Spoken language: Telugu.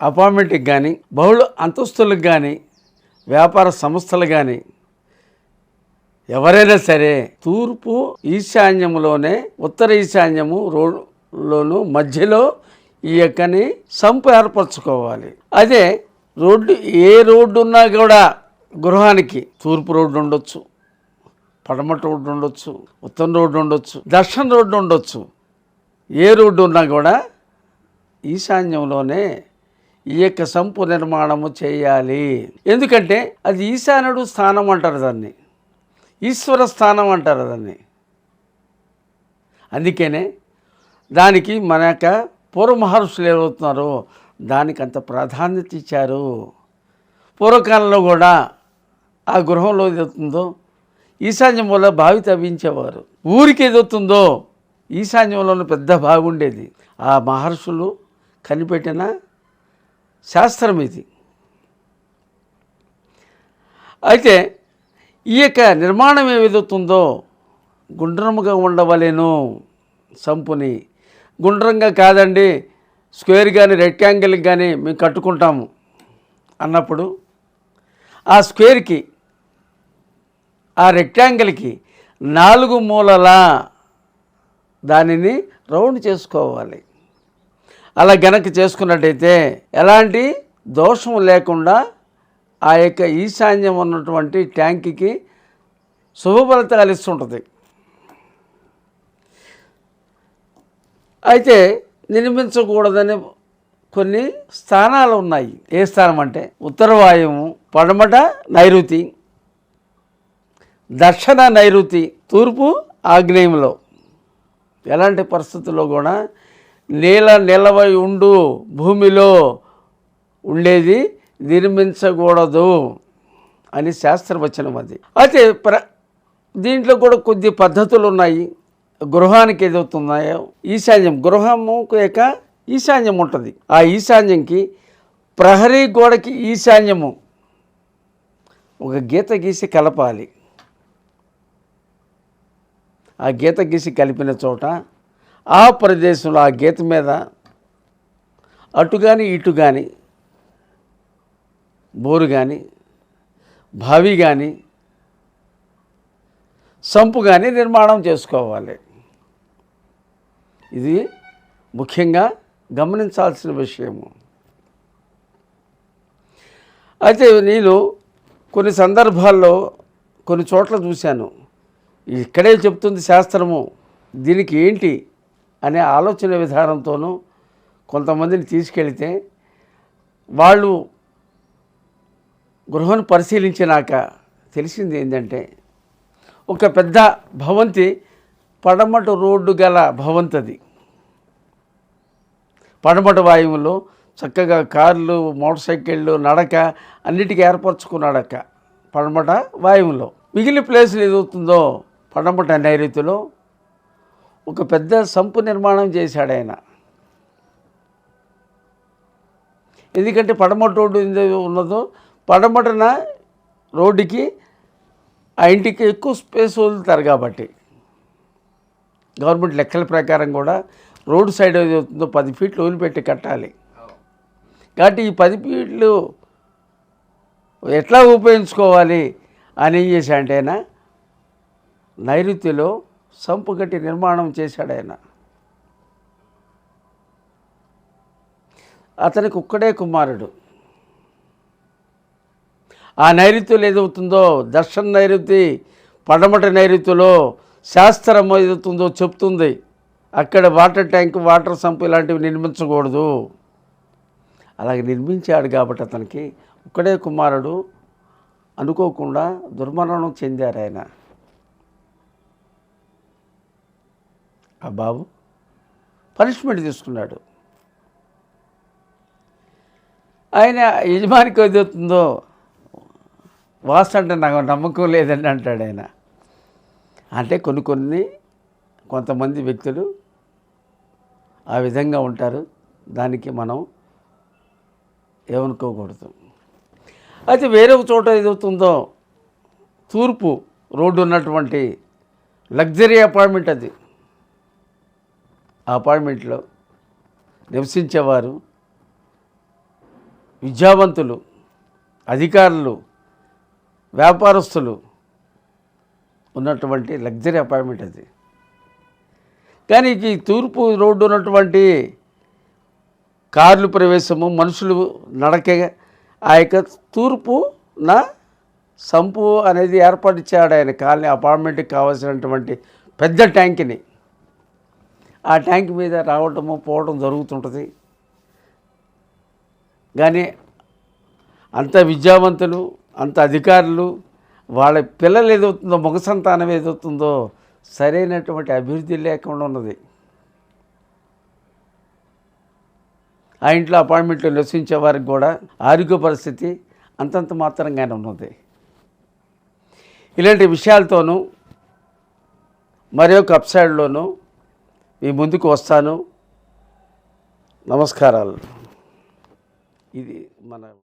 అపార్ట్మెంట్కి కానీ బహుళ అంతస్తులకు కానీ వ్యాపార సంస్థలు కానీ ఎవరైనా సరే తూర్పు ఈశాన్యములోనే ఉత్తర ఈశాన్యము రోడ్లోను మధ్యలో ఈ యొక్కని సంపు ఏర్పరచుకోవాలి. అదే రోడ్డు ఏ రోడ్డు ఉన్నా కూడా గృహానికి తూర్పు రోడ్డు ఉండొచ్చు పడమట రోడ్డు ఉండొచ్చు ఉత్తరం రోడ్డు ఉండొచ్చు దక్షిణ రోడ్డు ఉండొచ్చు. ఏ రోడ్డు ఉన్నా కూడా ఈశాన్యంలోనే ఈ యొక్క సంపు నిర్మాణము చేయాలి. ఎందుకంటే అది ఈశానుడు స్థానం అంటారు దాన్ని. ఈశ్వర స్థానం అంటారు దాన్ని. అందుకనే దానికి మన యొక్క పూర్వ మహర్షులు ఏమవుతున్నారో? దానికి అంత ప్రాధాన్యత ఇచ్చారు. పూర్వకాలంలో కూడా ఆ గృహంలో ఏదవుతుందో? ఈశాన్యం వల్ల బావి తవ్వించేవారు ఊరికి ఏదవుతుందో? ఈశాన్యంలోనే పెద్ద బావి ఉండేది ఆ మహర్షులు కనిపెట్టిన శాస్త్రం ఇది. అయితే ఈ యొక్క నిర్మాణం ఏమిదవుతుందో గుండ్రముగా ఉండవలేను సంపుని. గుండ్రంగా కాదండి స్క్వేర్ కానీ రెక్టాంగిల్ కానీ మేము కట్టుకుంటాము అన్నప్పుడు ఆ స్క్వేర్కి ఆ రెక్టాంగిల్కి నాలుగు మూలల దానిని రౌండ్ చేసుకోవాలి. అలా గనక చేసుకున్నట్టయితే ఎలాంటి దోషం లేకుండా ఆ యొక్క ఈశాన్యం ఉన్నటువంటి ట్యాంక్కి శుభ ఫలితాలు ఇస్తుంటుంది. అయితే నిర్మించకూడదని కొన్ని స్థానాలు ఉన్నాయి. ఏ స్థానం అంటే ఉత్తరవాయువు పడమట నైరుతి దక్షిణ నైరుతి తూర్పు ఆగ్నేయంలో. ఎలాంటి పరిస్థితుల్లో కూడా నీల నిలవై ఉండు భూమిలో ఉండేది నిర్మించకూడదు అని శాస్త్రవచనం అది. అయితే ప్ర దీంట్లో కూడా కొద్ది పద్ధతులు ఉన్నాయి. గృహానికి ఏదవుతున్నాయో ఈశాన్యం గృహము యొక్క ఈశాన్యం ఉంటుంది. ఆ ఈశాన్యంకి ప్రహరీ గోడకి ఈశాన్యము. ఒక గీత గీసి కలపాలి. ఆ గీత గీసి కలిపిన చోట ఆ ప్రదేశంలో ఆ గీత మీద అటు కానీ ఇటు కానీ బోరు కానీ బావి కానీ సంపు కానీ నిర్మాణం చేసుకోవాలి. ఇది ముఖ్యంగా గమనించాల్సిన విషయము. అయితే నేను కొన్ని సందర్భాల్లో కొన్ని చోట్ల చూశాను. ఇక్కడే చెప్తుంది శాస్త్రము. దీనికి ఏంటి? అనే ఆలోచన విధానంతోనూ కొంతమందిని తీసుకెళితే వాళ్ళు గృహాన్ని పరిశీలించినాక తెలిసింది ఏంటంటే ఒక పెద్ద భవంతి పడమట రోడ్డు గల భవంతది. పడమట వాయువులో చక్కగా కార్లు మోటార్ సైకిళ్ళు నడక అన్నిటికీ ఏర్పరచుకున్నాడక్క పడమట వాయువులో. మిగిలిన ప్లేసులు ఏదవుతుందో పడమట నైరుతిలో ఒక పెద్ద సంపు నిర్మాణం చేశాడు ఆయన. ఎందుకంటే పడమట రోడ్డు ఉన్నదో పడమటన రోడ్డుకి ఆ ఇంటికి ఎక్కువ స్పేస్ వదులుతారు కాబట్టి. గవర్నమెంట్ లెక్కల ప్రకారం కూడా రోడ్డు సైడ్ ఏది అవుతుందో పది ఫీట్లు వదిలిపెట్టి కట్టాలి. కాబట్టి ఈ పది ఫీట్లు ఎట్లా ఉపయోగించుకోవాలి అని ఏం చేశాడంటే ఆయన నైరుతిలో సంపు కట్టి నిర్మాణం చేశాడు ఆయన. అతనికి ఒక్కడే కుమారుడు. ఆ నైరుతులు ఏదవుతుందో దర్శన నైరుతి పడమట నైరుతిలో శాస్త్రం ఏదవుతుందో చెప్తుంది. అక్కడ వాటర్ ట్యాంక్ వాటర్ సంపు ఇలాంటివి నిర్మించకూడదు. అలాగే నిర్మించాడు కాబట్టి అతనికి ఒక్కడే కుమారుడు అనుకోకుండా దుర్మరణం చెందారు ఆయన. ఆ బాబు పనిష్మెంట్ తీసుకున్నాడు. ఆయన యజమానికి ఏదవుతుందో వాస్తు అంటే నాకు నమ్మకం లేదండి అంటాడు ఆయన. అంటే కొన్ని కొన్ని కొంతమంది వ్యక్తులు ఆ విధంగా ఉంటారు. దానికి మనం ఏమనుకోకూడదు. అయితే వేరే ఒక చోట ఏదవుతుందో తూర్పు రోడ్డు ఉన్నటువంటి లగ్జరీ అపార్ట్మెంట్ అది. అపార్ట్మెంట్లో నివసించేవారు విద్యావంతులు అధికారులు వ్యాపారస్తులు ఉన్నటువంటి లగ్జరీ అపార్ట్మెంట్ అది. కానీ ఈ తూర్పు రోడ్డు ఉన్నటువంటి కార్లు ప్రవేశము మనుషులు నడకే ఆ యొక్క తూర్పు నా సంపు అనేది ఏర్పాటు ఇచ్చాడు ఆయన కాలనీ అపార్ట్మెంట్కి కావాల్సినటువంటి పెద్ద ట్యాంక్ని. ఆ ట్యాంక్ మీద రావటము పోవటం జరుగుతుంటుంది. కానీ అంత విద్యావంతులు అంత అధికారులు వాళ్ళ పిల్లలు ఏదవుతుందో మగ సంతానం ఏదవుతుందో సరైనటువంటి అభివృద్ధి లేకుండా ఉన్నది. ఆ ఇంట్లో అపాయింట్మెంట్లో నివసించే వారికి కూడా ఆరోగ్య పరిస్థితి అంతంత మాత్రంగానే ఉన్నది. ఇలాంటి విషయాలతోనూ మరి ఒక అప్సైడ్లోనూ మీ ముందుకు వస్తాను. నమస్కారాలు. ఇది మన